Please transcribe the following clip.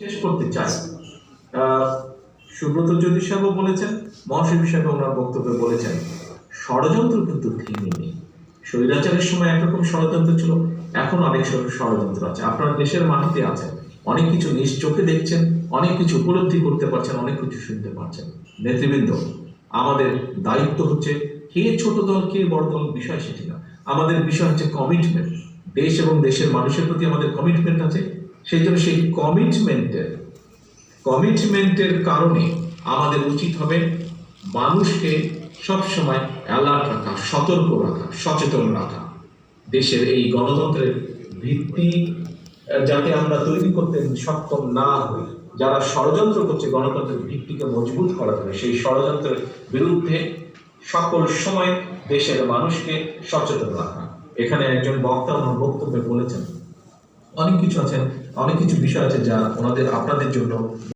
শেষ করতে চাই। সুব্রত জ্যোতি সাহেবও বলেছেন মহাশিবী সাহেব ওনার বক্তব্যে বলেছেন, ষড়যন্ত্র কিন্তু থেমে নেই। স্বৈরাচারের সময় একরকম ষড়যন্ত্র ছিল, এখন অনেক ষড়যন্ত্র আছে। আপনার দেশের মাটিতে আছে অনেক কিছু নিজ চোখে দেখছেন, অনেক কিছু উপলব্ধি করতে পারছেন, অনেক কিছু শুনতে পারছেন। নেতৃবৃন্দ, আমাদের দায়িত্ব হচ্ছে কে ছোট দল, কে বড় দল, বিষয় সেটি না। আমাদের বিষয় হচ্ছে কমিটমেন্ট দেশ এবং দেশের মানুষের প্রতি আমাদের কমিটমেন্ট আছে সেই জন্য সেই কমিটমেন্টের কমিটমেন্টের কারণে আমাদের উচিত হবে মানুষকে সবসময় অ্যালার্ট রাখা, সতর্ক রাখা, সচেতন রাখা। দেশের এই গণতন্ত্রের ভিত্তি যাতে আমরা তৈরি করতে সক্ষম না হই, যারা ষড়যন্ত্র করছে গণতন্ত্রের ভিত্তিকে মজবুত করা জন্য, সেই ষড়যন্ত্রের বিরুদ্ধে সকল সময় দেশের মানুষকে সচেতন রাখা। এখানে একজন বক্তা ওনার বক্তব্যে বলেছেন অনেক কিছু আছে অনেক কিছু বিষয় আছে যা ওনাদের আপনাদের জন্য